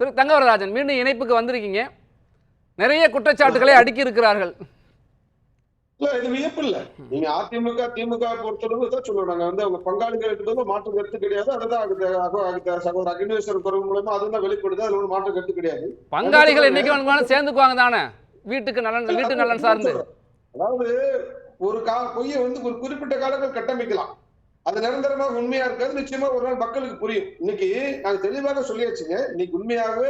திரு தங்கவரராஜன் மீண்டும் இணைப்புக்கு வந்திருக்கீங்க. நிறைய குற்றச்சாட்டுகளை அடுக்கி இருக்கிறார்கள் இல்ல இது வியப்பு இல்ல. நீங்க அதிமுக திமுக பொறுத்தளவு தான் சொல்லுவோம் நாங்க. வந்து அவங்க பங்காளிகள் இருக்கிறது மாற்று கருத்து கிடையாது. அதுதான் அகு- அகு- அகு- சகோதரர் அக்னேஸ்வரர் குரல் மூலமா அதுதான் வெளிப்படுது. அதுல ஒரு மாற்று கருத்து கிடையாது. பங்காளிகள் என்னைக்கு சேர்ந்துக்குவாங்க தானே. வீட்டுக்கு நலன் வீட்டு நலன் சார்ந்து. அதாவது ஒரு கா பொய்யை வந்து ஒரு குறிப்பிட்ட காலங்கள் கட்டமைக்கலாம். அது நிரந்தரமாக உண்மையா இருக்காது நிச்சயமா ஒரு நாள் மக்களுக்கு புரியும். இன்னைக்கு நாங்க தெளிவாக சொல்லியாச்சுங்க இன்னைக்கு உண்மையாகவே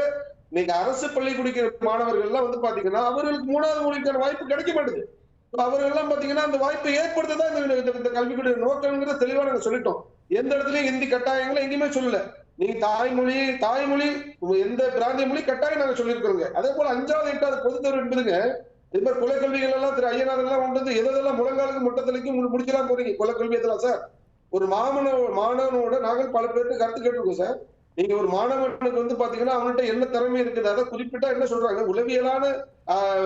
இன்னைக்கு அரசு பள்ளி குடிக்கிற மாணவர்கள் எல்லாம் வந்து பாத்தீங்கன்னா அவர்களுக்கு மூணாவது மொழிக்கான வாய்ப்பு கிடைக்க மாட்டேது. அவர்கள் எல்லாம் பாத்தீங்கன்னா அந்த வாய்ப்பை ஏற்படுத்ததான் இந்த இந்த- இந்த கல்விக்குடைய நோக்கங்கிறத தெளிவா நாங்க சொல்லிட்டோம். எந்த இடத்துலயும் ஹிந்தி கட்டாயங்களை எங்கேயுமே சொல்லல. நீங்க தாய்மொழி தாய்மொழி எந்த பிராந்திய மொழி கட்டாயம் நாங்க சொல்லியிருக்கிறோங்க. அதே போல அஞ்சாவது எட்டாவது பொதுத் தேர்வு என்பதுங்க இது மாதிரி குலக்கல்விகள் எல்லாம் திரு ஐயனார் எல்லாம் கொண்டு வந்து எதெல்லாம் முழங்காலுக்கு முட்டத்தலைக்கு முடிச்சலாம் போறீங்க? குலக்கல்வி எதெல்லாம் சார்? ஒரு மாமன மாணவனோட நாங்கள் பல பேருக்கு கருத்து கேட்டிருக்கோம் சார். நீங்க ஒரு மாணவனுக்கு வந்து பாத்தீங்கன்னா அவன்கிட்ட என்ன திறமை இருக்குது அதை குறிப்பிட்டா என்ன சொல்றாங்க? உளவியலான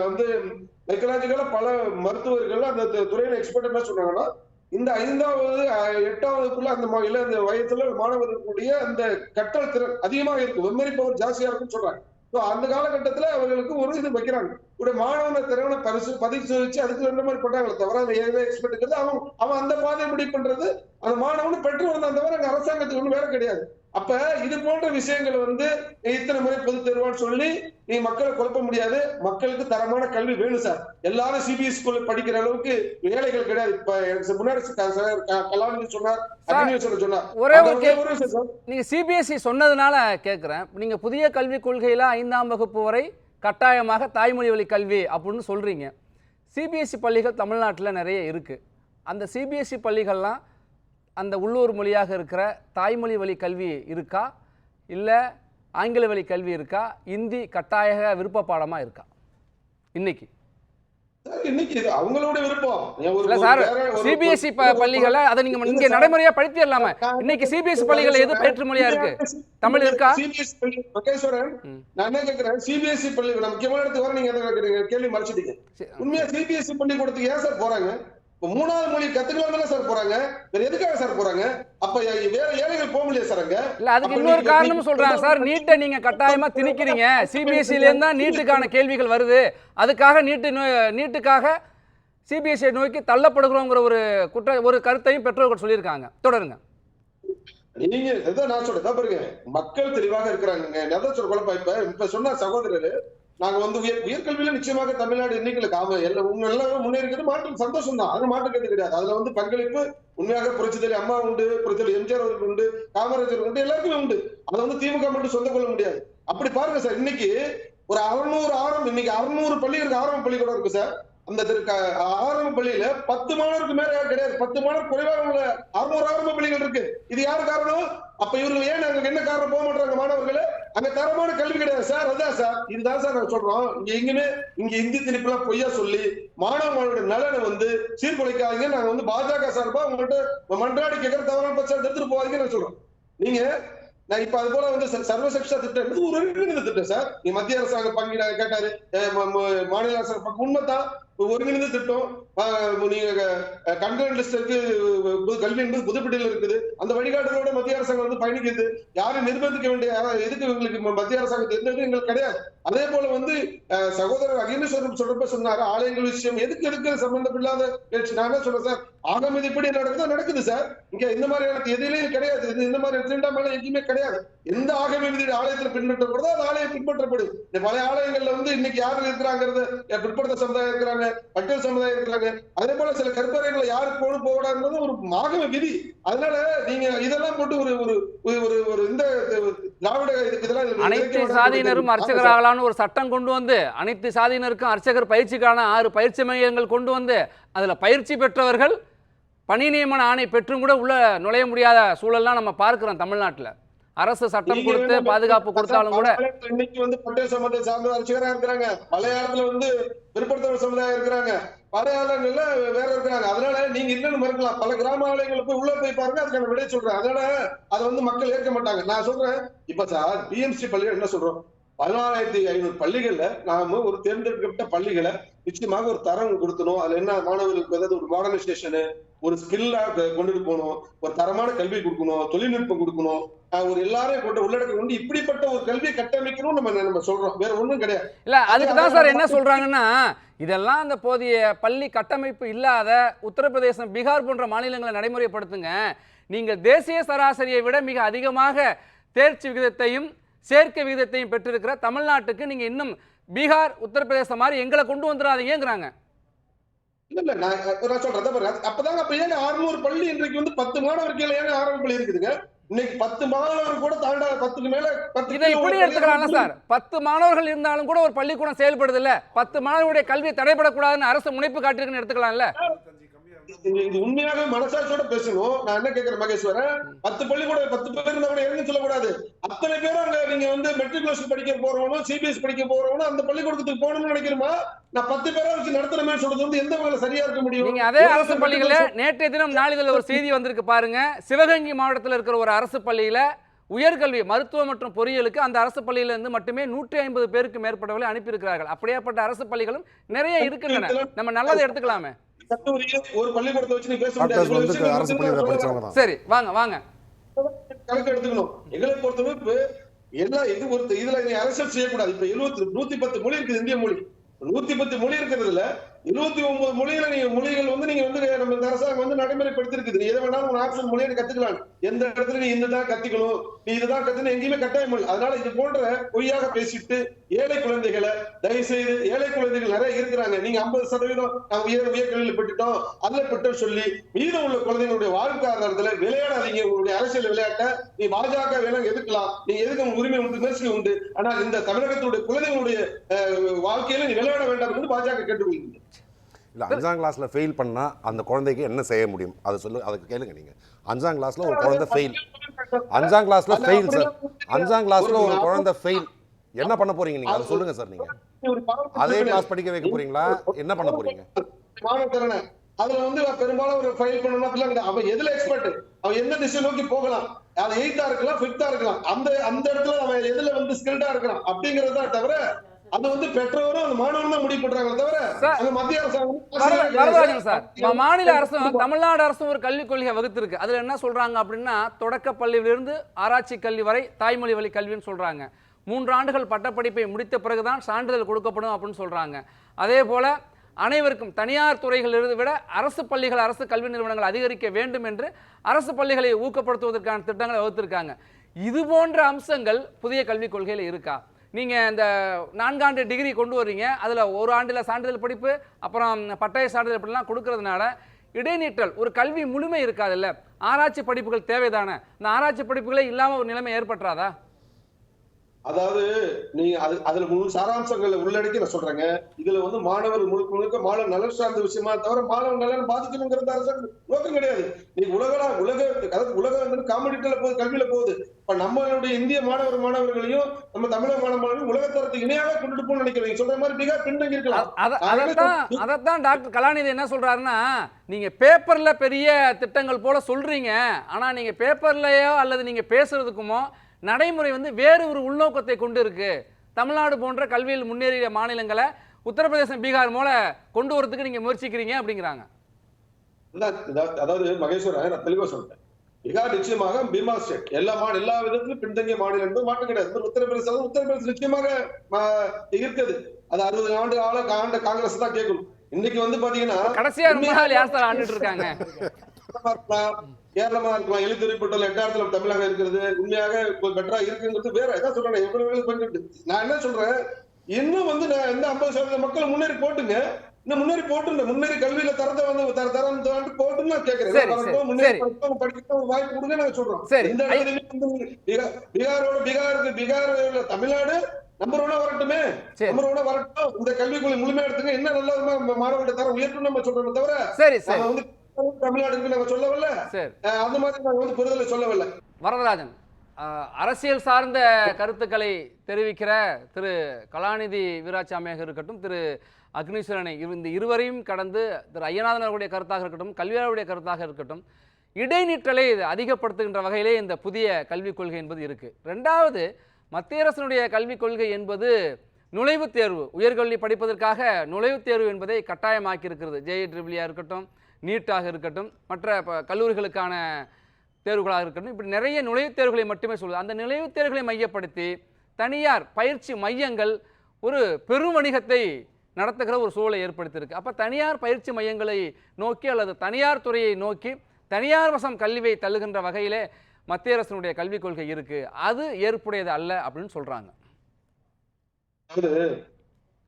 வந்து மைக்கலாஜிக்கலா பல மருத்துவர்கள் அந்த துறையில எக்ஸ்பர்ட் என்ன சொல்றாங்கன்னா இந்த ஐந்தாவது எட்டாவதுக்குள்ள அந்த இல்ல அந்த வயசுல மாணவர்களுடைய அந்த கற்றல் திறன் அதிகமாக இருக்கு மெமரி பவர் ஜாஸ்தியா இருக்கும்னு சொல்றாங்க. அந்த காலகட்டத்துல அவர்களுக்கு ஒரு இது வைக்கிறாங்க. ஒரு மாணவனை திறவனை பரிசு பரிசோதிச்சு அதுக்கு ரெண்டு மாதிரி பண்றாங்களே தவிர அந்த ஏழை எக்ஸ்பெக்ட் அவன் அவன் அந்த பாதையை முடிவு பண்றது அந்த மாணவனு பெற்று வந்தான் தவிர அரசாங்கத்துக்கு ஒன்றும் வேலை கிடையாது. அப்ப இது போன்ற விஷயங்கள் வந்து இத்தனை முறை பொது தேர்வான்னு சொல்லி நீ மக்களை குழப்ப முடியாது. மக்களுக்கு தரமான கல்வி வேணும் சார். எல்லாரும் சிபிஎஸ் ஸ்கூல்ல படிக்கிற அளவுக்கு வேலைகள் கிடையாது. இப்ப எனக்கு முன்னாடி கலாநிதி சொன்னார் சொன்னார். ஒரே ஒரு அந்த கே ஒரு விஷயம் சார். நீங்கள் சிபிஎஸ்சி சொன்னதுனால கேட்குறேன் நீங்கள் புதிய கல்விக் கொள்கையில் ஐந்தாம் வகுப்பு வரை கட்டாயமாக தாய்மொழி வழி கல்வி அப்படின்னு சொல்கிறீங்க சிபிஎஸ்சி பள்ளிகள் தமிழ்நாட்டில் நிறைய இருக்குது அந்த சிபிஎஸ்சி பள்ளிகள்லாம் அந்த உள்ளூர் மொழியாக இருக்கிற தாய்மொழி வழி கல்வி இருக்கா? இல்லை ஆங்கில வழி கல்வி இருக்கா? இந்தி கட்டாய விருப்ப பாடமாக இருக்கா? இன்னைக்கு. அவங்களோட விருப்பம். சார் ப ஒரு- பள்ளிகளை அதை இல்ல இங்கே படுத்திடலாமா. இன்னைக்கு சிபிஎஸ்சி பள்ளிகள் எது பயிற்று மொழியாக இருக்குது தமிழ் இருக்கா? மகேஸ்வரன். நான் என்ன கேக்குறேன்? சிபிஎஸ்சி பள்ளி முக்கியமான இடத்துக்கு வர நீங்க? கேள்வி மறைச்சிட்டீங்க. உண்மையா பள்ளிக்கூடத்துக்கு ஏன் சார் போறாங்க? இப்ப மூணாவது மொழி கத்துக்கலாம் சார் போறாங்க. வேற எதுக்காக சார் போறாங்க? அப்ப வேற ஏழைகள் போக முடியாது சார் அங்க? இல்ல அதுக்கு இன்னொரு நீங்க- சொல்றாங்க சார். நீட்டை நீங்க கட்டாயமா திணிக்கிறீங்க. சிபிஎஸ்சில இருந்தா நீட்டுக்கான கேள்விகள் வருது. அதுக்காக நீட்டு நீட்டுக்காக சிபிஎஸ்சியை நோக்கி தள்ளப்படுகிறோங்கிற ஒரு குற்ற ஒரு கருத்தையும் பெற்றோர்கள் சொல்லியிருக்காங்க. தொடருங்க. நீங்க நான் சொல்றேன். பாருங்க. மக்கள் தெளிவாக இருக்கிறாங்க. குழப்பம். இப்ப சொன்ன சகோதரர் நாங்க வந்து உயர் உயர்கல்வியில நிச்சயமாக தமிழ்நாடு இன்னைக்கு காம எல்லாம் உங்க எல்லாரும் முன்னேறிக்கிறது மாற்றம் சந்தோஷம் தான் அது மாற்றம் கருத்து கிடையாது. அதுல வந்து பங்களிப்பு உண்மையாக புரட்சித்தலை அம்மா உண்டு புரட்சித்தலை எம்ஜிஆர் அவர்கள் உண்டு காமராஜர் உண்டு எல்லாருக்குமே உண்டு. அதை வந்து திமுக மட்டும் சொந்த கொள்ள முடியாது. அப்படி பாருங்க சார் இன்னைக்கு ஒரு அறுநூறு ஆரம்பம் இன்னைக்கு அறுநூறு பள்ளி இருக்கு ஆரம்ப பள்ளிக்கூடம் இருக்கு சார். அந்த ஆரம்ப பள்ளியில பத்து மாணவருக்கு மேல கிடையாது. பத்து மாணவர் குறைவாக உள்ள அறுநூறு ஆரம்ப பள்ளிகள் இருக்கு. இது யாரு காரணம்? அப்ப இவர்கள் ஏன் அங்க என்ன காரணம்? போக மாட்டாங்க மாணவர்களை. அங்க தரமான கல்வி கிடையாது சார். அதான் சார். இதுதான் சார் நான் சொல்றோம். இங்க எங்குமே இங்க இந்தி திணிப்புலாம் பொய்யா சொல்லி மாணவ மாணவருடைய நலனை வந்து சீர்குலைக்காதீங்க. நாங்க வந்து பாஜக சார்பா உங்கள்கிட்ட மன்றாடி கேட்கற தவறான பிரச்சாரம் எடுத்துட்டு போவாதீங்க நான் சொல்றோம். நீங்க நான் இப்ப அது போல வந்து ச- திட்டம் என்பது ஒரு ஒருங்கிணைந்த திட்டம் சார். நீ மத்திய அரசாங்க பங்கு கேட்டாரு. மாநில அரசாங்க பங்கு உண்மைதான். ஒருங்கிணைந்த திட்டம் நீங்க கண்ட்ரோல் லிஸ்ட் இருக்கு புது கல்வி என்பது புதுப்பிடியில் இருக்குது. அந்த வழிகாட்டுதலோட மத்திய அரசாங்கம் வந்து பயணிக்குது யாரும் நிர்பந்திக்க வேண்டிய எதுக்கு எங்களுக்கு மத்திய அரசாங்கத்தை எந்த எங்களுக்கு கிடையாது. அதே போல வந்து சகோதரர் அகிலேஸ்வரன் சொல்றப்ப சொன்னாரு ஆலயங்கள் விஷயம் எதுக்கு எடுக்கிற சம்பந்தம் இல்லாத நான் என்ன சொல்றேன் சார்? ஆகமதி இப்படி நடக்குதோ நடக்குது சார் இங்க இந்த மாதிரியான எதிலையும் கிடையாது. இது இந்த மாதிரி இரண்டாம் மேல எங்கேயுமே கிடையாது. எந்த ஆகம விதி ஆலயத்துல பின்பற்றப்படுதோ அந்த ஆலயம் பின்பற்றப்படுது இந்த பழைய ஆலயங்கள்ல வந்து இன்னைக்கு யாரு இருக்கிறாங்கிறது பிற்படுத்த சமுதாயம் இருக்கிறாங்க பட்டியல் சமுதாயம் இருக்கிறாங்க. அதே போல சில கற்பனைகளை யாருக்கு போக போகக்கூடாதுன்றது ஒரு ஆகம விதி. அதனால நீங்க இதெல்லாம் போட்டு ஒரு ஒரு ஒரு- இந்த திராவிட இதெல்லாம் இது அனைத்து சாதியினரும் ஆமா சார். அர்ச்சகராகலான்னு ஒரு சட்டம் கொண்டு வந்து அனைத்து சாதியினருக்கும் அர்ச்சகர் பயிற்சிக்கான ஆறு பயிற்சி மையங்கள் கொண்டு வந்து அதில் பயிற்சி பெற்றவர்கள் பணி நியமன ஆணை பெற்றும் கூட உள்ள நுழைய முடியாத சூழல்லாம் நம்ம பார்க்கிறோம் தமிழ்நாட்டில். அரசு சட்டம் கொடுத்து பாதுகாப்பு கொடுத்தாலும் கூட இன்னைக்கு வந்து பட்டியல் சமுதாய சார்ந்த அர்ச்சகரா இருக்கிறாங்க. பழைய காலத்துல வந்து பிற்படுத்தவர் சமுதாயம் இருக்கிறாங்க. பழைய ஆலயங்கள்ல வேற இருக்கிறாங்க. அதனால நீங்க இன்னொன்னு மறுக்கலாம். பல கிராம ஆலயங்கள் போய் உள்ள போய் பாருங்க அதுக்கான விடை சொல்றேன் அதனால அதை வந்து மக்கள் ஏற்க மாட்டாங்க. நான் சொல்றேன் இப்ப சார் பிஎம்சி பள்ளிகள் என்ன சொல்றோம்? பதினாலாயிரத்தி ஐநூறு பள்ளிகள்ல நாம ஒரு தேர்ந்தெடுக்கப்பட்ட பள்ளிகளை நிச்சயமாக ஒரு தரம் கொடுக்கணும். அதுல என்ன மாணவர்களுக்கு அதாவது ஒரு மாடர்னைசேஷனு ஒரு ஸ்கில்லா கொண்டுட்டு போகணும். ஒரு தரமான கல்வி கொடுக்கணும். தொழில்நுட்பம் கொடுக்கணும். ஒரு எல்லாரையும் கொண்டு உள்ளடக்கம் கொண்டு இப்படிப்பட்ட ஒரு கல்வியை கட்டமைக்கணும் நம்ம நம்ம சொல்றோம். வேற ஒண்ணும் கிடையாது. இல்ல அதுக்கு தான் சார் என்ன சொல்றாங்கன்னா இதெல்லாம் அந்த போதிய பள்ளி கட்டமைப்பு இல்லாத உத்தரப்பிரதேசம் பீகார் போன்ற மாநிலங்களை நடைமுறைப்படுத்துங்க. நீங்கள் தேசிய சராசரியை விட மிக அதிகமாக தேர்ச்சி விகிதத்தையும் சேர்க்கை விகிதத்தையும் பெற்றிருக்கிற தமிழ்நாட்டுக்கு நீங்க இன்னும் பீகார் உத்தரப்பிரதேசம் மாதிரி எங்களை கொண்டு வந்துடாதீங்கிறாங்க இல்ல நான் சொல்றேன். அப்பதாங்க அப்ப ஏங்க 600 பள்ளி இன்றைக்கு வந்து பத்து மாணவர் கீழே ஏங்க ஆரம்ப பள்ளி இருக்குதுங்க இன்னைக்கு பத்து மாணவர் கூட தாண்டாத பத்துக்கு மேல பத்து இதை இப்படி பள்ளி- சார். பத்து மாணவர்கள் இருந்தாலும் கூட ஒரு பள்ளிக்கூடம் செயல்படுது இல்ல பத்து மாணவருடைய கல்வி தடைபடக்கூடாதுன்னு அரசு முனைப்பு காட்டிருக்குன்னு எடுத்துக்கலாம்ல. இது உண்மையாக மனசாட்சியோட பேசணும். நான் என்ன கேக்குறேன் மகேஸ்வரன் பத்து பள்ளி கூட பத்து பேர் இருந்தா கூட எதுவும் சொல்லக்கூடாது. அத்தனை பேரும் அங்க நீங்க வந்து மெட்ரிகுலேஷன் படிக்க போறவனும் சிபிஎஸ் படிக்க போறவனும் அந்த பள்ளிக்கூடத்துக்கு போகணும்னு நினைக்கிறோமா நான் பத்து பேரா வச்சு நடத்துறமே சொல்றது வந்து எந்த வகையில சரியா இருக்க முடியும்? நீங்க அதே அரசு பள்ளிகள நேற்றைய தினம் நாளிதழ் ஒரு செய்தி வந்திருக்கு பாருங்க. சிவகங்கை மாவட்டத்தில் இருக்கிற ஒரு அரசு பள்ளியில உயர்கல்வி மருத்துவம் மற்றும் பொறியியலுக்கு அந்த அரசு பள்ளியில இருந்து மட்டுமே நூற்றி ஐம்பது பேருக்கு மேற்பட்டவர்களை அனுப்பியிருக்கிறார்கள். அப்படியேப்பட்ட அரசு பள்ளிகளும் நிறைய இருக்கின்றன. நம்ம நல்லதை எடுத்துக்கலாமே. ஒரு பள்ளிக்கூடத்தை வச்சு நீ பேச முடியாது. சரி வாங்க வாங்க. கணக்கு எடுத்துக்கணும். எங்களை பொறுத்தவரை எல்லாம் இது ஒரு இதுல அரசியல் செய்யக்கூடாது. இப்ப எழுபத்தி நூத்தி பத்து மொழி இருக்குது இந்திய மொழி. நூத்தி பத்து மொழி இருக்கிறதுல இருபத்தி ஒன்பது மொழிகளை நீங்க மொழிகள் வந்து நீங்க வந்து நம்ம இந்த அரசாங்கம் வந்து நடைமுறைப்படுத்திருக்குது. எதை வேணாலும் உங்க ஆப்ஷன் மொழியை கத்துக்கலாம். எந்த இடத்துல நீ இதுதான் கத்துக்கணும். நீ இதுதான் கத்துக்கணும் எங்கேயுமே கட்டாயம் இல்லை. அதனால இது போன்ற பொய்யாக பேசிட்டு ஏழை குழந்தைகளை தயவு செய்து ஏழை குழந்தைகள் நிறைய இருக்கிறாங்க. நீங்க ஐம்பது சதவீதம் நாங்க உயர் உயர்கல்வியில் பெற்றுட்டோம் அதுல பெற்றோம் சொல்லி மீதம் உள்ள குழந்தைகளுடைய வாழ்க்கை ஆதாரத்துல விளையாடாதீங்க. உங்களுடைய அரசியல் விளையாட்டை நீ பாஜக வேணும் எதுக்கலாம் நீ எதுக்கு உரிமை உண்டு விமர்சனம் உண்டு. ஆனால் இந்த தமிழகத்துடைய குழந்தைகளுடைய அஹ், வாழ்க்கையில நீ விளையாட வேண்டாம் என்று பாஜக கேட்டுக்கொள்கிறது. இல்ல அஞ்சாம் கிளாஸ்ல ஃபெயில் பண்ணா அந்த குழந்தைக்கு என்ன செய்ய முடியும்? அதை சொல்லு அதுக்கு கேளுங்க நீங்க. அஞ்சாம் கிளாஸில் ஒரு குழந்தை ஃபெயில் அஞ்சாம் கிளாஸில் ஃபெயில் சார் அஞ்சாம் கிளாஸ்ல ஒரு குழந்தை ஃபெயில் என்ன பண்ண போறீங்க நீங்க? அதை சொல்லுங்க சார் நீங்க. அதே கிளாஸ் படிக்க வைக்க போறீங்களா? என்ன பண்ண போறீங்க? அதுல வந்து பெரும்பாலும் ஒரு ஃபைல் பண்ணணும் அவன் எதுல எக்ஸ்பர்ட் அவன் எந்த திசை நோக்கி போகலாம்? அது எயிட்டா இருக்கலாம் ஃபிஃப்த்தா இருக்கலாம். அந்த அந்த இடத்துல அவன் எதுல வந்து ஸ்கில்டா இருக்கலாம்? அப்படிங்கறத தவிர அது வந்து பெற்றோரும் அந்த மாணவரும் தான் முடிவு பண்றாங்களே தவிர அந்த மத்திய அரசாங்கம் சார் மாநில அரசும் தமிழ்நாடு அரசும் ஒரு கல்விக் கொள்கையை வகுத்திருக்கு. அதுல என்ன சொல்றாங்க அப்படின்னா தொடக்க பள்ளியிலிருந்து ஆராய்ச்சி கல்வி வரை தாய்மொழி வழி கல்வின்னு சொல்றாங்க. மூன்று ஆண்டுகள் பட்டப்படிப்பை முடித்த பிறகுதான் சான்றிதழ் கொடுக்கப்படும் அப்படின்னு சொல்றாங்க. அதே போல அனைவருக்கும் தனியார் துறைகளிலிருந்து விட அரசு பள்ளிகள் அரசு கல்வி நிறுவனங்கள் அதிகரிக்க வேண்டும் என்று அரசு பள்ளிகளை ஊக்கப்படுத்துவதற்கான திட்டங்களை வகுத்திருக்காங்க. இது போன்ற அம்சங்கள் புதிய கல்விக் கொள்கையில் இருக்கா? நீங்கள் இந்த நான்காண்டு டிகிரி கொண்டு வர்றீங்க. அதில் ஒரு ஆண்டில் சான்றிதழ் படிப்பு அப்புறம் பட்டய சான்றிதழ் இப்படிலாம் கொடுக்கறதுனால இடைநீற்றல் ஒரு கல்வி முழுமை இருக்காதுல்ல. ஆராய்ச்சி படிப்புகள் தேவைதானே? இந்த ஆராய்ச்சி படிப்புகளே இல்லாமல் ஒரு நிலைமை ஏற்பட்டுறாதா? அதாவது நீங்க அது அதுல முழு சாராம்சங்களை உள்ளடக்கி நான் சொல்றேங்க. இதுல வந்து மாணவர் முழுக்க முழுக்க மாணவர் நலன் சார்ந்த விஷயமா தவிர மாணவர் நலன் பாதிக்கணுங்கிறது அரசாங்க நோக்கம் கிடையாது. நீ உலகளா உலக அதாவது உலகம் வந்து காம்படிட்டிவ்ல போகுது கல்வியில போகுது. இப்ப நம்மளுடைய இந்திய மாணவர் மாணவர்களையும் நம்ம தமிழக மாணவர்களையும் உலகத்தரத்துக்கு இணையாக கொண்டுட்டு போகணும்னு நினைக்கிறேன் நீங்க சொல்ற மாதிரி பீகார் பின்தங்கி இருக்கலாம் அதைத்தான்? அதைத்தான் டாக்டர் கலாநிதி என்ன சொல்றாருன்னா நீங்க பேப்பர்ல பெரிய திட்டங்கள் போல சொல்றீங்க. ஆனா நீங்க பேப்பர்லயோ அல்லது நீங்க பேசுறதுக்குமோ நடைமுறை வந்து வேறு ஒரு உள்நோக்கத்தை கொண்டு இருக்கு தமிழ்நாடு போன்ற கல்வியில் முன்னேறிய மாநிலங்களை உத்தரப்பிரதேசம் பீகார் போல கொண்டு வரதுக்கு நீங்க முயற்சிக்கிறீங்க அப்படிங்கிறாங்க. அதாவது மகேஸ்வரன் நான் தெளிவா சொல்றேன். பீகார் நிச்சயமாக பீமா ஸ்டேட் எல்லா மாநில எல்லா விதத்திலும் பின்தங்கிய மாநிலம் என்பது மாற்றம் கிடையாது. உத்தரப்பிரதேசம் உத்தரப்பிரதேசம் நிச்சயமாக இருக்குது அது அறுபது ஆண்டு ஆள ஆண்ட காங்கிரஸ் தான் கேட்கணும் இன்னைக்கு வந்து பாத்தீங்கன்னா கடைசியா யார் சார் ஆண்டுட்டு இருக்காங்க? இருக்கலாம் கேரளமா இருக்கலாம் எழுத்துறிப்பட்டல எட்டாயிரத்துல தமிழகம் இருக்கிறது உண்மையாக பெட்டரா இருக்குங்கிறது வேற ஏதாவது சொல்றேன் எவ்வளவு பண்ணிட்டு. நான் என்ன சொல்றேன்? இன்னும் வந்து நான் இந்த ஐம்பது சதவீத மக்கள் முன்னேறி போட்டுங்க. இன்னும் முன்னேறி போட்டுங்க முன்னேறி கல்வியில தரத்தை வந்து தர தரம் போட்டுன்னு நான் கேட்கிறேன். முன்னேறி ஒரு வாய்ப்பு கொடுங்க நாங்க சொல்றோம் இந்த வந்து பீகார் பீகாரோட பீகாருக்கு பீகார் தமிழ்நாடு நம்பர் ஒன்னா வரட்டுமே. நம்பர் ஒன்னா வரட்டும். இந்த கல்விக்குள்ள முழுமையா எடுத்துங்க. என்ன நல்ல மாணவர்கிட்ட தரம் உயர்த்தும் நம்ம சொல்றோமே தவிர சரி வந்து சொல்லவில்லை. அந்த மாதிரி வந்து புரிதலை சொல்லவில்லை. வரதராஜன் அரசியல் சார்ந்த கருத்துக்களை தெரிவிக்கிற திரு கலாநிதி வீராசாமியாக இருக்கட்டும் திரு அக்னீஸ்வரனை இந்த இருவரையும் கடந்து திரு ஐயநாதன் அவருடைய கருத்தாக இருக்கட்டும் கல்வியாளருடைய கருத்தாக இருக்கட்டும் இடைநிற்றலை இது அதிகப்படுத்துகின்ற வகையிலே இந்த புதிய கல்விக் கொள்கை என்பது இருக்கு. ரெண்டாவது மத்திய அரசினுடைய கல்விக் கொள்கை என்பது நுழைவுத் தேர்வு உயர்கல்வி படிப்பதற்காக நுழைவுத் தேர்வு என்பதை கட்டாயமாக்கி இருக்கிறது ஜேஇ ட்ரிபிளியாக இருக்கட்டும் நீட்டாக இருக்கட்டும் மற்ற இப்போ கல்லூரிகளுக்கான தேர்வுகளாக இருக்கட்டும் இப்படி நிறைய நுழைவுத் தேர்வுகளை மட்டுமே சொல்லுது. அந்த நுழைவுத் தேர்வுகளை மையப்படுத்தி தனியார் பயிற்சி மையங்கள் ஒரு பெரும் வணிகத்தை நடத்துகிற ஒரு சூழலை ஏற்படுத்தியிருக்கு. அப்போ தனியார் பயிற்சி மையங்களை நோக்கி அல்லது தனியார் துறையை நோக்கி தனியார் வசம் கல்வியை தள்ளுகின்ற வகையிலே மத்திய அரசினுடைய கல்விக் கொள்கை இருக்குது அது ஏற்புடையது அல்ல அப்படின்னு சொல்கிறாங்க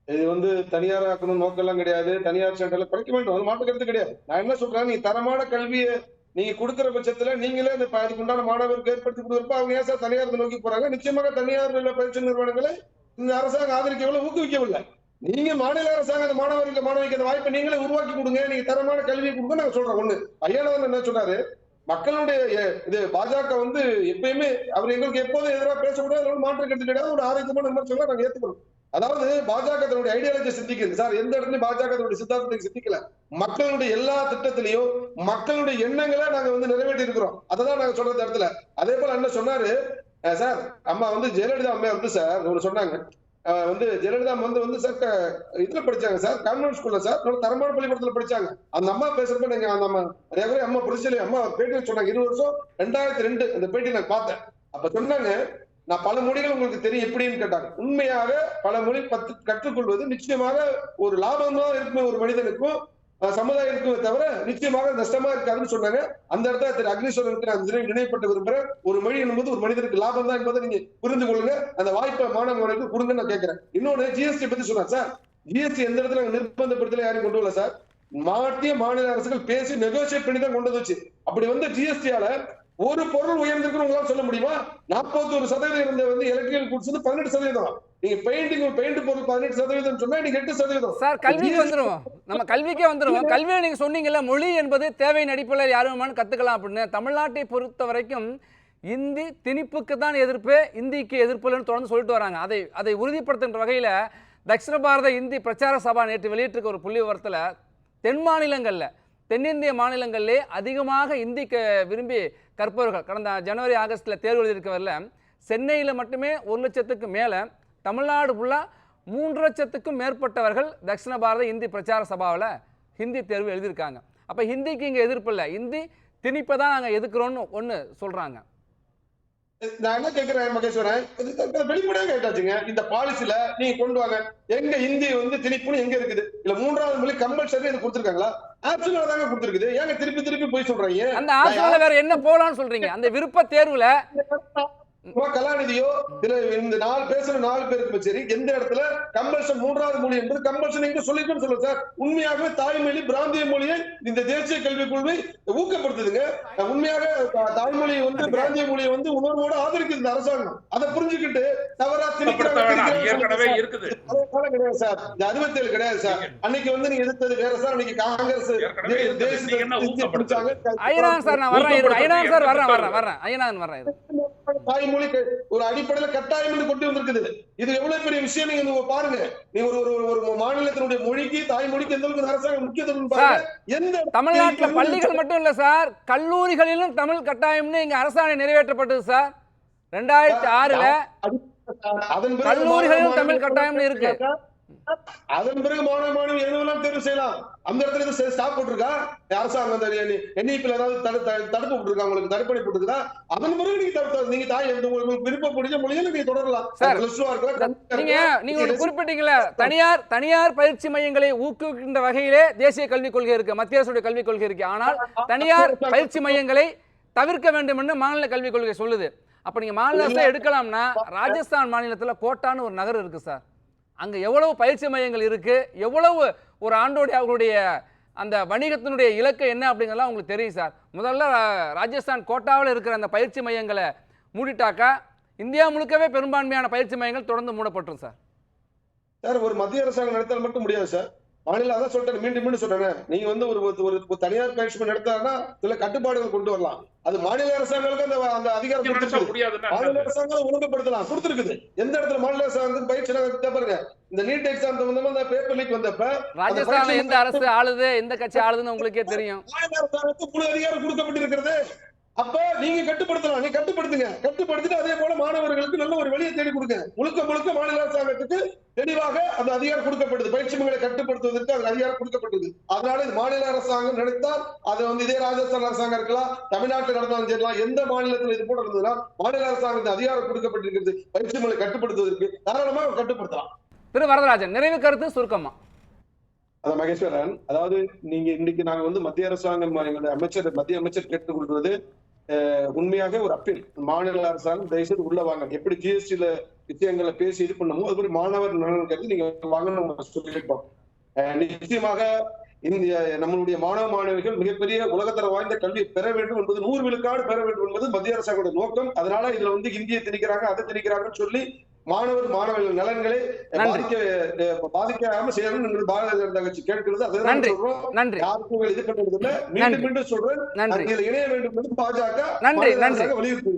இது வந்து தனியார் ஆக்கணும் நோக்கம் எல்லாம் கிடையாது. தனியார் சென்டர்ல குறைக்க வேண்டும் அது மாற்று கருத்து கிடையாது. நான் என்ன சொல்றேன்? நீ தரமான கல்வியை நீங்க கொடுக்குற பட்சத்துல நீங்களே இந்த ப- அதுக்கு உண்டான மாணவருக்கு ஏற்படுத்தி கொடுக்குறப்ப அவங்க ஏன் சார் தனியார் நோக்கி போறாங்க? நிச்சயமாக தனியார் பயிற்சி நிறுவனங்களை இந்த அரசாங்கம் ஆதரிக்கவில்லை ஊக்குவிக்கவில்லை. நீங்க மாநில அரசாங்கம் அந்த மாணவர்களுக்கு மாணவிக்கு அந்த வாய்ப்பை நீங்களே உருவாக்கி கொடுங்க. நீங்க தரமான கல்வியை கொடுங்க. நாங்க சொல்றோம் ஒண்ணு. ஐயானவன் என்ன சொன்னாரு? மக்களுடைய இது பாஜக வந்து எப்பயுமே அவர் எங்களுக்கு எப்போதும் எதிராக பேசக்கூடாது. மாற்றம் கிடையாது. ஒரு ஆரோக்கியமான விமர்சனம் நாங்க ஏத்துக்கிறோம் அதாவது பாஜக தன்னுடைய ஐடியாலஜி சிந்திக்குது. சார் எந்த இடத்துலயும் பாஜக தன்னுடைய சித்தாந்தத்தை சிந்திக்கல. மக்களுடைய எல்லா திட்டத்திலையும் மக்களுடைய எண்ணங்களை நாங்க வந்து நிறைவேற்றி இருக்கிறோம் அதான் நாங்க சொல்ற இடத்துல அதே போல என்ன சொன்னாரு சார் அம்மா வந்து ஜெயலலிதா அம்மா வந்து சார் ஒண்ணு சொன்னாங்க. வந்து ஜெயலலிதா அம்மா வந்து வந்து சார் க- இதுல படிச்சாங்க சார் கான்வென்ட் ஸ்கூல்ல சார் நல்ல தரமான பள்ளிக்கூடத்துல படிச்சாங்க. அந்த அம்மா பேசுறப்ப நீங்க அந்த அம்மா அதே அம்மா புரிச்சலி அம்மா பேட்டி சொன்னாங்க இருபது வருஷம் ரெண்டாயிரத்தி ரெண்டு அந்த பேட்டி நான் பார்த்தேன். அப்ப சொன்னாங்க நான் பல மொழிகள் உங்களுக்கு தெரியும் எப்படின்னு கேட்டாங்க. உண்மையாக பல மொழி பத்து கற்றுக்கொள்வது நிச்சயமாக ஒரு லாபம் தான் இருக்கும் ஒரு மனிதனுக்கும் அஹ், சமுதாயத்துக்கும் தவிர நிச்சயமாக நஷ்டமா இருக்காதுன்னு சொன்னாங்க. அந்த இடத்துல திரு அக்னீஸ்வரனுக்கு நான் நினை- நினைவுபட்டு விரும்புறேன். ஒரு மொழி என்பது ஒரு மனிதனுக்கு லாபம் தான் என்பதை நீங்க புரிந்து கொள்ளுங்க. அந்த வாய்ப்பை மாணவர்களுக்கு கொடுங்க நான் கேட்கிறேன். இன்னொன்னு ஜிஎஸ்டி பத்தி சொன்னேன் சார். ஜிஎஸ்டி எந்த இடத்துல நிர்பந்தப்படுத்தல யாரும் கொண்டு வரல சார். மாற்றிய மாநில அரசுகள் பேசி நெகோசியேட் பண்ணி தான் கொண்டு வந்துச்சு அப்படி வந்து ஜிஎஸ்டியால ஒரு பொருள் உயர்ந்திருக்குன்னு உங்களால சொல்ல முடியுமா? நாற்பத்தொரு சதவீதம் இருந்த வந்து எலக்ட்ரிக்கல் குட்ஸ் வந்து பதினெட்டு சதவீதம். நீங்க பெயிண்டிங் பெயிண்ட் பொருள் பதினெட்டு சதவீதம் சொன்னா நீங்க எட்டு சதவீதம். சார் கல்விக்கு வந்துருவோம். நம்ம கல்விக்கே வந்துருவோம். கல்வியை நீங்க சொன்னீங்கல்ல மொழி என்பது தேவையின் அடிப்படையில் யாரும் கத்துக்கலாம் அப்படின்னு. தமிழ்நாட்டை பொறுத்த வரைக்கும் இந்தி திணிப்புக்கு தான் எதிர்ப்பு இந்திக்கு எதிர்ப்பு இல்லைன்னு தொடர்ந்து சொல்லிட்டு வராங்க. அதை அதை உறுதிப்படுத்துகின்ற வகையில் தக்ஷிண பாரத இந்தி பிரச்சார சபா நேற்று வெளியிட்டிருக்க ஒரு புள்ளி விவரத்தில் தென் மாநிலங்களில் தென்னிந்திய மாநிலங்களிலே அதிகமாக இந்தி க விரும்பி கற்பவர்கள். கடந்த ஜனவரி ஆகஸ்டில் தேர்வு எழுதியிருக்கவரில் சென்னையில் மட்டுமே ஒரு லட்சத்துக்கு மேலே தமிழ்நாடு ஃபுல்லாக மூன்று லட்சத்துக்கும் மேற்பட்டவர்கள் தக்ஷிண பாரத இந்தி பிரச்சார சபாவில் ஹிந்தி தேர்வு எழுதியிருக்காங்க. அப்போ ஹிந்திக்கு இங்கே எதிர்ப்பு இல்லை. ஹிந்தி திணிப்பை தான் நாங்கள் எதுக்குறோம்னு ஒன்று சொல்கிறாங்க நான் என்ன கேட்கிறேன் மகேஸ்வரன் வெளிப்படையா கேட்டாச்சுங்க. இந்த பாலிசில நீங்க கொண்டு வாங்க. எங்க இந்தி வந்து திணிப்புன்னு எங்க இருக்குது? இல்ல மூன்றாவது மொழி கம்பல்சரி இது கொடுத்துருக்காங்களா? ஆப்ஷனல் தாங்க கொடுத்துருக்குது. ஏங்க திருப்பி திருப்பி போய் சொல்றீங்க? அந்த ஆப்ஷனில் வேற என்ன போலாம்னு சொல்றீங்க? அந்த விருப்ப தேர்வுல கலாநிதியோ இதுல இந்த நாலு பேசுற நாலு பேருக்கு சரி எந்த இடத்துல? கம்பல்சன் மூன்றாவது மொழி என்பது கம்பல்சன் எங்க சொல்லிக்கணும் சொல்லுங்க சார் உண்மையாகவே தாய்மொழி பிராந்திய மொழியை இந்த தேசிய கல்விக் கொள்கை ஊக்கப்படுத்துதுங்க. உண்மையாக தா- தாய்மொழி வந்து பிராந்திய மொழியை வந்து உணர்வோட ஆதரிக்குது இந்த அரசாங்கம். அதை புரிஞ்சுக்கிட்டு தவறா இருக்குது. கிடையாது சார். இந்த அறுபத்தேழு கிடையாது சார். அன்னைக்கு வந்து நீங்க எதிர்த்தது வேற சார். அன்னைக்கு காங்கிரஸ் ஏற்கனவே தே- இருந்தது. தேசிய நீங்க என்ன இந்திய ஊக்கப்படுத்துறது? பிடிச்சாங்க. ஐயனான் சார் நான் வர்றேன். சார் வர்றேன் வர்றேன். வர்றேன். ஐயனான் வர்றேன். க- ஒரு அடிப்படையில கட்டாயம் என்று கொண்டு வந்திருக்குது இது எவ்வளவு பெரிய விஷயம் நீங்க பாருங்க நீங்க ஒரு ஒரு மாநிலத்தினுடைய மொழிக்கு தாய்மொழிக்கு எந்த அளவுக்கு அரசாங்கம் முக்கியத்துவம் பாருங்க எந்த தமிழ்நாட்டுல பள்ளிகள் மட்டும் இல்ல சார் கல்லூரிகளிலும் தமிழ் கட்டாயம்னு இங்க அரசாணை நிறைவேற்றப்பட்டது சார் ரெண்டாயிரத்தி ஆறுல கல்லூரிகளிலும் தமிழ் கட்டாயம்னு இருக்கு. அதன் பிறகு மாணவ மாணவி எதுவெல்லாம் தேர்வு செய்யலாம்? அந்த இடத்துல எதுவும் ஸ்டாப் போட்டிருக்கா? அரசாங்கம் என்இபில ஏதாவது தடு- தடு- தடுப்பு போட்டிருக்கா? உங்களுக்கு தடுப்பணை போட்டுருக்கா அதன் பிறகு நீங்க தடுத்து நீங்க தாய் உங்களுக்கு விருப்பம் பிடிச்ச மொழியில நீங்க தொடரலாம். நீங்க. நீங்க ஒன்று குறிப்பிட்டீங்களே தனியார் தனியார் பயிற்சி மையங்களை ஊக்குவிக்கின்ற வகையிலே தேசிய கல்விக் கொள்கை இருக்கு மத்திய அரசுடைய கல்விக் கொள்கை இருக்கு. ஆனால் தனியார் பயிற்சி மையங்களை தவிர்க்க வேண்டும் என்று மாநில கல்விக் கொள்கை சொல்லுது. அப்ப நீங்க மாநில அரசு எடுக்கலாம்னா ராஜஸ்தான் மாநிலத்துல கோட்டான்னு ஒரு நகர் இருக்கு சார். அங்கே எவ்வளவு பயிற்சி மையங்கள் இருக்குது எவ்வளவு ஒரு ஆண்டோடைய அவர்களுடைய அந்த வணிகத்தினுடைய இலக்கு என்ன அப்படிங்கிறலாம் உங்களுக்கு தெரியும் சார். முதல்ல ராஜஸ்தான் கோட்டாவில் இருக்கிற அந்த பயிற்சி மையங்களை மூடிட்டாக்கா இந்தியா முழுக்கவே பெரும்பான்மையான பயிற்சி மையங்கள் தொடர்ந்து மூடப்பட்டுரும் சார். சார் ஒரு மத்திய அரசாங்கம் நடத்தால் மட்டும் முடியாது சார். மாநில அதான் சொல்றேன் மீண்டும் மீண்டும் சொல்றேன் நீங்க வந்து ஒரு ஒரு- தனியார் பயிற்சி நடத்தாருன்னா சில கட்டுப்பாடுகள் கொண்டு வரலாம். அது மாநில அரசாங்கங்களுக்கு அந்த அந்த அதிகாரம் மாநில? அரசாங்கம் ஒழுங்குபடுத்தலாம் கொடுத்திருக்குது. எந்த இடத்துல மாநில அரசாங்கம் பயிற்சி பாருங்க இந்த நீட் எக்ஸாம் சம்பந்தமா அந்த பேப்பர் லீக் வந்தப்ப ராஜஸ்தான்ல எந்த அரசு ஆளுது எந்த கட்சி ஆளுதுன்னு உங்களுக்கே தெரியும். மாநில அரசாங்கத்துக்கு முழு அதிகாரம் கொடுக்கப்பட்டிருக்கிறது. அப்ப நீங்க கட்டுப்படுத்தலாம். நீங்க கட்டுப்படுத்துங்க. கட்டுப்படுத்திட்டு அதே போல மாணவர்களுக்கு நல்ல ஒரு வழியை தேடி கொடுங்க. முழுக்க முழுக்க மாநில அரசாங்கத்துக்கு தெளிவாக அந்த அதிகாரம் கொடுக்கப்படுது. பயிற்சி முறைகளை கட்டுப்படுத்துவதற்கு அது அதிகாரம் கொடுக்கப்பட்டது. அதனால இது மாநில அரசாங்கம் நினைத்தால் அது வந்து இதே ராஜஸ்தான் அரசாங்கம் இருக்கலாம் தமிழ்நாட்டில் நடந்தாலும் சரிலாம் எந்த மாநிலத்தில் இது போல இருந்ததுன்னா மாநில அரசாங்கத்துக்கு அதிகாரம் கொடுக்கப்பட்டிருக்கிறது. பயிற்சி முறை கட்டுப்படுத்துவதற்கு தாராளமாக கட்டுப்படுத்தலாம். திரு வரதராஜன் நிறைவு கருத்து சுருக்கமா? அதான் மகேஸ்வரன் அதாவது நீங்க இன்னைக்கு நாங்க வந்து மத்திய அரசாங்கம் அமைச்சர் மத்திய அமைச்சர் கேட்டுக் கொள்வது அஹ், உண்மையாக ஒரு அப்பீல். மாநில அரசாங்கம் தயவுசெய்து உள்ள வாங்க. எப்படி ஜிஎஸ்டியில விஷயங்களை பேசி இது பண்ணமோ அதுபடி மாணவர் நலன் கருதி நீங்க வாங்கணும்னு சொல்லியிருப்போம் அஹ், நிச்சயமாக இந்திய நம்மளுடைய மாணவ மாணவிகள் மிகப்பெரிய உலகத்தர வாய்ந்த கல்வி பெற வேண்டும் என்பது நூறு விழுக்காடு பெற வேண்டும் என்பது மத்திய அரசாங்கோட நோக்கம். அதனால இதுல வந்து இந்திய திணிக்கிறாங்க அதை திணிக்கிறாங்கன்னு சொல்லி மாணவர் மாணவர்கள் நலன்களை. பாதிக்க பாதிக்காம செய்யணும் என்று பாரதிய ஜனதா கட்சி கேட்கிறது அதுதான் நன்றி. சொல்றோம் நன்றி யாருக்கும் இது பண்றது இல்ல. மீண்டும் மீண்டும் சொல்றேன் இணைய வேண்டும் என்று பாஜக நன்றி, நன்றி. வலியுறுத்தி